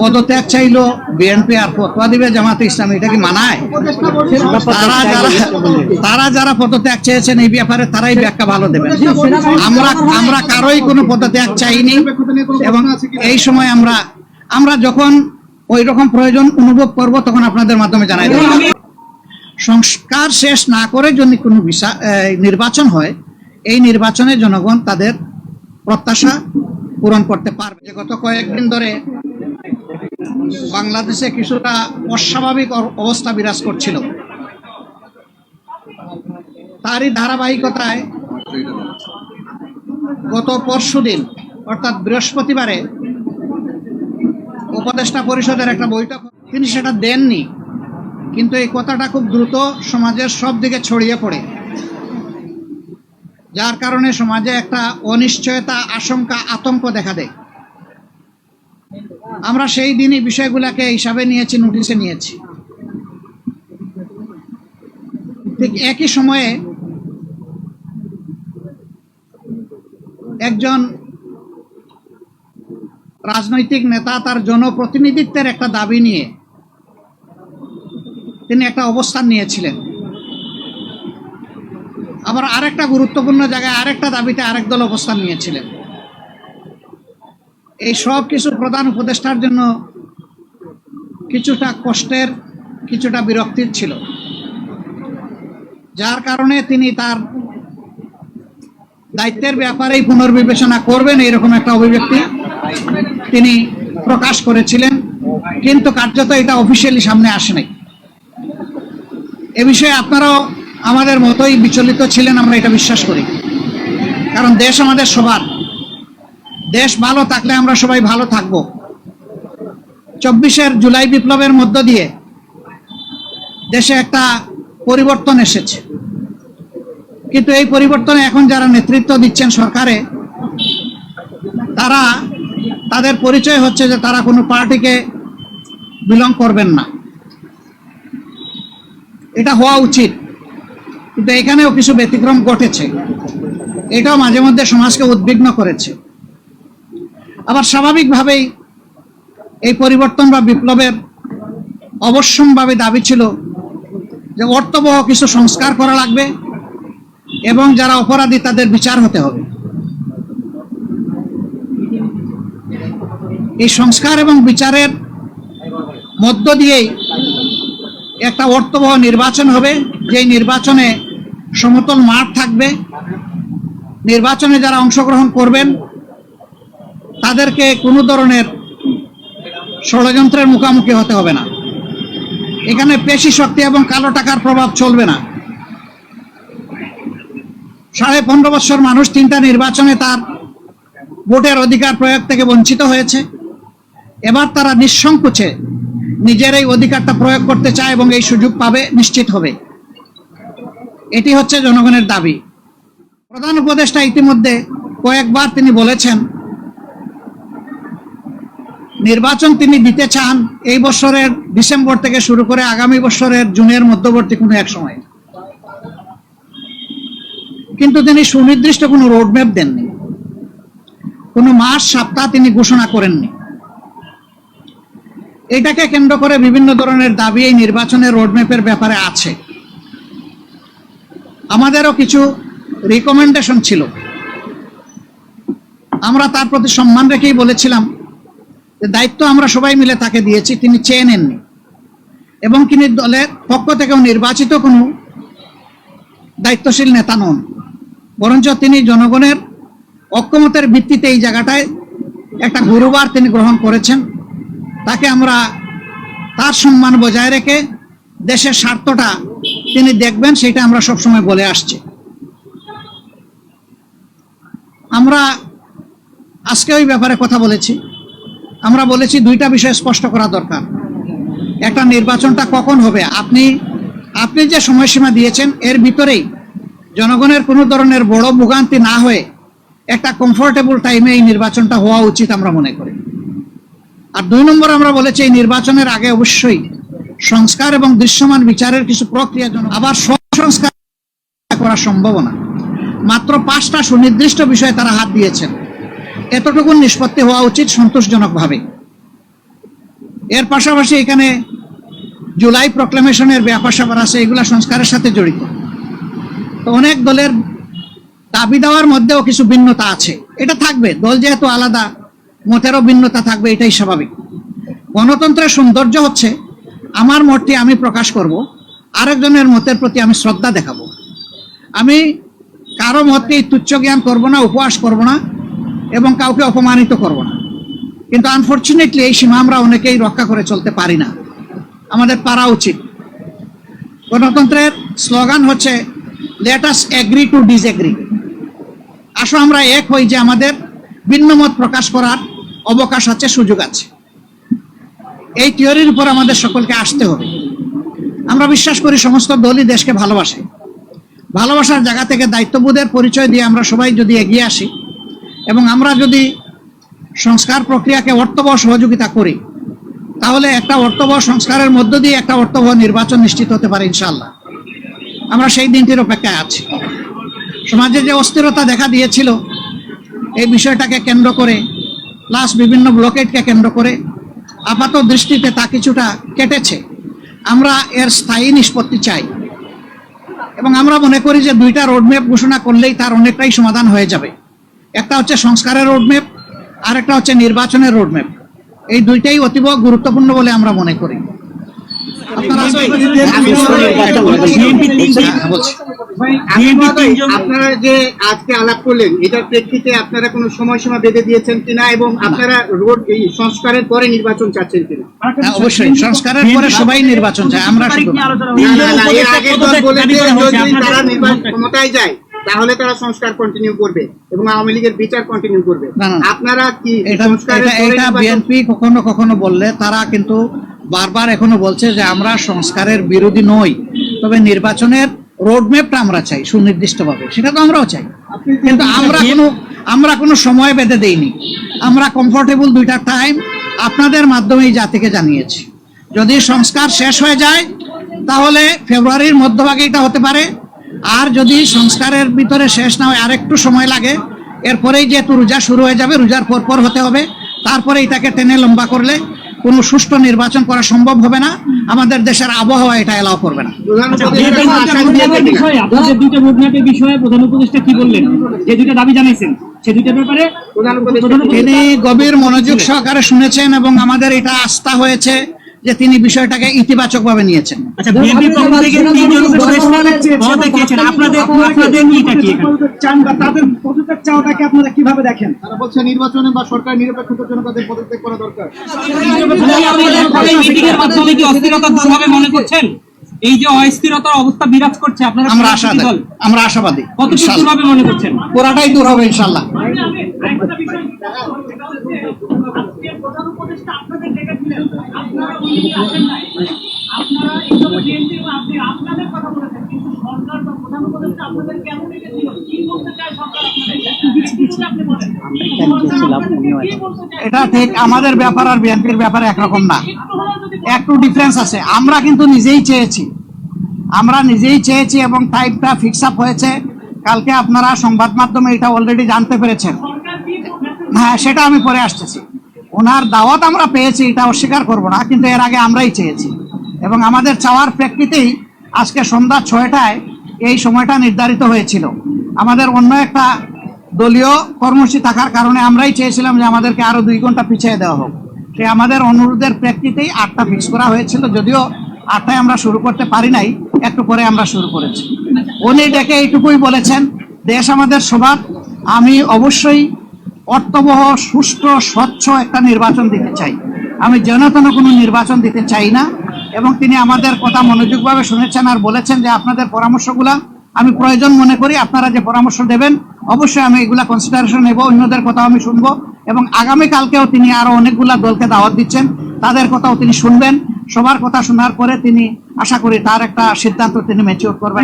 পদত্যাগ চাইলো বিএনপি আর ফতোয়া দিবে জামাতে ইসলাম, এটা কি মানায়? তারা যারা তারা যারা পদত্যাগ চেয়েছেন এই ব্যাপারে তারাই ব্যাখ্যা ভালো দেবেন। আমরা আমরা কারোই কোনো পদত্যাগ চাইনি এবং এই সময় আমরা আমরা যখন ওই রকম প্রয়োজন অনুভব করব তখন আপনাদের মাধ্যমে জানাই দেব। সংস্কার শেষ না করে যদি কোনো নির্বাচন হয়, এই নির্বাচনে জনগণ তাদের প্রত্যাশা পূরণ করতে পারবে। গত কয়েকদিন ধরে বাংলাদেশে কিছুটা অস্বাভাবিক অবস্থা বিরাজ করছিল। তারই ধারাবাহিকতায় গত পরশুদিন অর্থাৎ বৃহস্পতিবারে, উপদেষ্টা পরিষদের একটা বৈঠক তিনি সেটা দেননি, কিন্তু এই কথাটা খুব দ্রুত সমাজের সব দিকে ছড়িয়ে পড়ে। যার কারণে সমাজে একটা অনিশ্চয়তা, আশঙ্কা, আতঙ্ক দেখা দেয়। আমরা সেই দিনই বিষয়গুলোকে হিসাবে নিয়েছি নোটিশে নিয়েছি। ঠিক একই সময়ে একজন রাজনৈতিক নেতা তার জনপ্রতিনিধিত্বের একটা দাবি নিয়ে তিনি একটা অবস্থান নিয়েছিলেন। আবার আরেকটা গুরুত্বপূর্ণ জায়গায় আরেকটা দাবিতে আরেক দল অবস্থান নিয়েছিলেন। এই সব কিছু প্রধান উপদেষ্টার জন্য কিছুটা কষ্টের, কিছুটা বিরক্তির ছিল। যার কারণে তিনি তার দায়িত্বের ব্যাপারেই পুনর্বিবেচনা করবেন এরকম একটা অভিব্যক্তি তিনি প্রকাশ করেছিলেন, কিন্তু কার্যত এটা অফিসিয়ালি সামনে আসে নাই এ বিষয়ে আপনারাও আমাদের মতোই বিচলিত ছিলেন, আমরা এটা বিশ্বাস করি। কারণ দেশ আমাদের সবার। দেশ ভালো থাকলে আমরা সবাই ভালো থাকব। চব্বিশের জুলাই বিপ্লবের মধ্য দিয়ে দেশে একটা পরিবর্তন এসেছে। কিন্তু এই পরিবর্তনে এখন যারা নেতৃত্ব দিচ্ছেন সরকারে, তারা তাদের পরিচয় হচ্ছে যে তারা কোনো পার্টিকে বিলং করবেন না। এটা হওয়া উচিত। কিন্তু এখানেও কিছু ব্যতিক্রম ঘটেছে। এটাও মাঝে মধ্যে সমাজকে উদ্বিগ্ন করেছে। স্বাভাবিকভাবেই এই পরিবর্তন বা বিপ্লবের অবশ্যম্ভাবে দাবি ছিল যে অর্থবহ কিছু সংস্কার করা লাগবে এবং যারা অপরাধী তাদের বিচার হতে হবে। এই সংস্কার এবং বিচারের মধ্য দিয়েই একটা অর্থবহ নির্বাচন হবে। যেই নির্বাচনে সমতল মাঠ থাকবে। নির্বাচনে যারা অংশগ্রহণ করবেন তাদেরকে কোনো ধরনের ষড়যন্ত্রের মুখোমুখি হতে হবে না। এখানে পেশি শক্তি এবং কালো টাকার প্রভাব চলবে না। সাড়ে পনেরো বছর মানুষ তিনটা নির্বাচনে তার ভোটের অধিকার প্রয়োগ থেকে বঞ্চিত হয়েছে। এবার তারা নিঃসংকোচে নিজের এই অধিকারটা প্রয়োগ করতে চায় এবং এই সুযোগ পাবে, নিশ্চিত হবে। এটি হচ্ছে জনগণের দাবি। প্রধান উপদেষ্টা ইতিমধ্যে কয়েকবার তিনি বলেছেন নির্বাচন তিনি দিতে চান এই বছরের ডিসেম্বর থেকে শুরু করে আগামী বছরের জুনের মধ্যবর্তী কোনো এক সময়। কিন্তু তিনি সুনির্দিষ্ট কোনো রোডম্যাপ দেননি। কোনো মাস, সপ্তাহ তিনি ঘোষণা করেননি। এটাকে কেন্দ্র করে বিভিন্ন ধরনের দাবি এই নির্বাচনের রোডম্যাপের ব্যাপারে আছে। আমাদেরও কিছু রিকমেন্ডেশন ছিল। আমরা তার প্রতি সম্মান রেখেই বলেছিলাম দায়িত্ব আমরা সবাই মিলে তাকে দিয়েছি, তিনি চেয়ে নেননি। এবং তিনি দলের পক্ষ থেকেও নির্বাচিত কোনো দায়িত্বশীল নেতা নন। বরঞ্চ তিনি জনগণের ঐক্যমতের ভিত্তিতে এই জায়গাটায় একটা গুরুবার তিনি গ্রহণ করেছেন। তাকে আমরা তার সম্মান বজায় রেখে দেশের স্বার্থটা তিনি দেখবেন, সেটা আমরা সবসময় বলে আসছি। আমরা আজকে ওই ব্যাপারে কথা বলেছি। আমরা বলেছি দুইটা বিষয় স্পষ্ট করা দরকার। একটা, নির্বাচনটা কখন হবে? আপনি আপনি যে সময়সীমা দিয়েছেন, এর ভিতরেই জনগণের কোনো ধরনের বড় ভোগান্তি না হয়ে একটা কমফোর্টেবল টাইমে এই নির্বাচনটা হওয়া উচিত আমরা মনে করি। আর দুই নম্বর, আমরা বলেছি এই নির্বাচনের আগে অবশ্যই সংস্কার এবং দৃশ্যমান বিচারের কিছু প্রক্রিয়া জন্য আবার সংস্কার করা সম্ভব না। মাত্র পাঁচটা সুনির্দিষ্ট বিষয়ে তারা হাত দিয়েছেন। এতটুকু নিষ্পত্তি হওয়া উচিত সন্তোষজনকভাবে। এর পাশাপাশি এখানে জুলাই প্রক্লেমেশনের ব্যাপার স্যাপার আছে, এগুলা সংস্কারের সাথে জড়িত। তো অনেক দলের দাবি দেওয়ার মধ্যেও কিছু ভিন্নতা আছে। এটা থাকবে, দল যেহেতু আলাদা, মতেরও ভিন্নতা থাকবে, এটাই স্বাভাবিক। গণতন্ত্রের সৌন্দর্য হচ্ছে, আমার মতটি আমি প্রকাশ করব, আরেকজনের মতের প্রতি আমি শ্রদ্ধা দেখাবো। আমি কারও মতকে তুচ্ছ জ্ঞান করব না, উপহাস করব না এবং কাউকে অপমানিত করব না। কিন্তু আনফর্চুনেটলি এই সীমা আমরা অনেকেই রক্ষা করে চলতে পারি না। আমাদের পারা উচিত। গণতন্ত্রের স্লোগান হচ্ছে let us agree to disagree আসো আমরা এক হই যে আমাদের ভিন্ন মত প্রকাশ করার অবকাশ আছে, সুযোগ আছে। এই থিওরির উপর আমাদের সকলকে আসতে হবে। আমরা বিশ্বাস করি সমস্ত দলই দেশকে ভালোবাসে। ভালোবাসার জায়গা থেকে দায়িত্ববোধের পরিচয় দিয়ে আমরা সবাই যদি এগিয়ে আসি এবং আমরা যদি সংস্কার প্রক্রিয়াকে অর্থবহ সহযোগিতা করি, তাহলে একটা অর্থবহ সংস্কারের মধ্য দিয়ে একটা অর্থবহ নির্বাচন নিশ্চিত হতে পারে ইনশাল্লাহ আমরা সেই দিনটির অপেক্ষায় আছি। সমাজে যে অস্থিরতা দেখা দিয়েছিল, এই বিষয়টাকে কেন্দ্র করে প্লাস বিভিন্ন ব্লকেটকে কেন্দ্র করে আপাত দৃষ্টিতে তা কিছুটা কেটেছে। আমরা এর স্থায়ী নিষ্পত্তি চাই। এবং আমরা মনে করি যে দুইটা রোডম্যাপ ঘোষণা করলেই তার অনেকটাই সমাধান হয়ে যাবে। একটা হচ্ছে সংস্কারের রোডম্যাপ আর একটা হচ্ছে নির্বাচনের রোডম্যাপ এই দুইটাই অতীব গুরুত্বপূর্ণ বলে আমরা মনে করি। আপনারা আপনারা যে আজকে আলাপ করলেন এটার প্রেক্ষিতে আপনারা কোনো সময়সীমা বেঁধে দিয়েছেন কিনা এবং আপনারা রোড এই সংস্কারের পরে নির্বাচন চাচ্ছেন কিনা? হ্যাঁ, অবশ্যই। সংস্কারের পরে সবাই নির্বাচন চায় আমরা শুধু না। না, না, না, এর আগের দল বলেছে যদি তারা নির্বাচন ক্ষমতায় যায় তাহলে তারা সংস্কার কন্টিনিউ করবে এবং আওয়ামী লীগের বিচার কন্টিনিউ করবে। আপনারা কি এটা বিএনপি কখনো কখনো বললে তারা কিন্তু বারবার এখনও বলছে যে আমরা সংস্কারের বিরোধী নই। তবে নির্বাচনের রোডম্যাপটা আমরা চাই সুনির্দিষ্টভাবে। সেটা তো আমরাও চাই। কিন্তু আমরা কোনো আমরা কোনো সময় বেঁধে দেইনি। আমরা কমফোর্টেবল দুইটা টাইম আপনাদের মাধ্যমে এই জাতিকে জানিয়েছি। যদি সংস্কার শেষ হয়ে যায় তাহলে ফেব্রুয়ারির মধ্যভাগে এটা হতে পারে। আর যদি সংস্কারের ভিতরে শেষ না হয় আরেকটু সময় লাগে। এরপরেই যেহেতু রোজা শুরু হয়ে যাবে রোজার পর পর হতে হবে। তারপরে এটাকে টেনে লম্বা করলে কোনো সুষ্ঠু নির্বাচন করা সম্ভব হবে না। আমাদের দেশের আবহাওয়া এটা এলাও করবে না। দুইটা রোডম্যাপের বিষয়ে প্রধান উপদেষ্টা কি বললেন? যে দুইটা দাবি জানাইছেন তিনি গভীর মনোযোগ সহকারে শুনেছেন এবং আমাদের এটা আস্থা হয়েছে। যে তিনি বিষয়টাকে ইতিবাচক ভাবে নিয়েছেন। আচ্ছা বিএনপির পক্ষ থেকে তিনজন উপদেষ্টা পদত্যাগ চেয়েছেন আপনাদের আপনাদের নিটা কি চান বা তাদের পদত্যাগ চাওয়াটাকে আপনারা কীভাবে দেখেন? তারা বলছে নির্বাচনে বা সরকার নিরপেক্ষতার জন্য তাদের পদত্যাগ করা দরকার। মিটিং এর মাধ্যমে কি অস্থিরতা দূর হবে মনে করছেন? এই যে অস্থিরতার অবস্থা বিরাজ করছে আপনারা আমরা আশাবাদী দল? আমরা আশাবাদী কতটুকু দূর ইনশাআল্লাহ। হবে মনে করছেন? পুরাটাই দূর হবে ইনশাল্লাহ। এটা ঠিক আমাদের ব্যাপার আর বিএনপির ব্যাপারে একরকম না। একটু ডিফারেন্স আছে। আমরা কিন্তু নিজেই চেয়েছি। আমরা নিজেই চেয়েছি এবং টাইমটা ফিক্স আপ হয়েছে। কালকে আপনারা সংবাদ মাধ্যমে এটা অলরেডি জানতে পেরেছেন। হ্যাঁ সেটা আমি পরে আসতেছি। ওনার দাওয়াত আমরা পেয়েছি, এটা অস্বীকার করব না, কিন্তু এর আগে আমরাই চেয়েছি। এবং আমাদের চাওয়ার প্রেক্ষিতেই আজকে সন্ধ্যা ছয়টায় এই সময়টা নির্ধারিত হয়েছিল। আমাদের অন্য একটা দলীয় কর্মসূচি থাকার কারণে আমরাই চেয়েছিলাম যে আমাদেরকে আরও দুই ঘণ্টা পিছিয়ে দেওয়া হোক। সে আমাদের অনুরোধের প্রেক্ষিতেই আটটা ফিক্স করা হয়েছিল, যদিও আটটায় আমরা শুরু করতে পারি নাই, একটু পরে আমরা শুরু করেছি। উনি ডেকে এইটুকুই বলেছেন, দেশ আমাদের সবার আমি অবশ্যই অর্থবহ, সুষ্ঠু, স্বচ্ছ একটা নির্বাচন দিতে চাই। আমি যেন তেন কোনো নির্বাচন দিতে চাই না এবং তিনি আমাদের কথা মনোযোগভাবে শুনেছেন আর বলেছেন যে আপনাদের পরামর্শগুলা আমি প্রয়োজন মনে করি, আপনারা যে পরামর্শ দেবেন, অবশ্যই আমি এগুলা কনসিডারেশন নেব, অন্যদের কথাও আমি শুনব এবং আগামীকালকেও তিনি আরও অনেকগুলা দলকে দাওয়াত দিচ্ছেন, তাদের কথাও তিনি শুনবেন। সবার কথা শোনার পরে তিনি আশা করি তার একটা সিদ্ধান্ত তিনি ম্যাচিওর করবেন।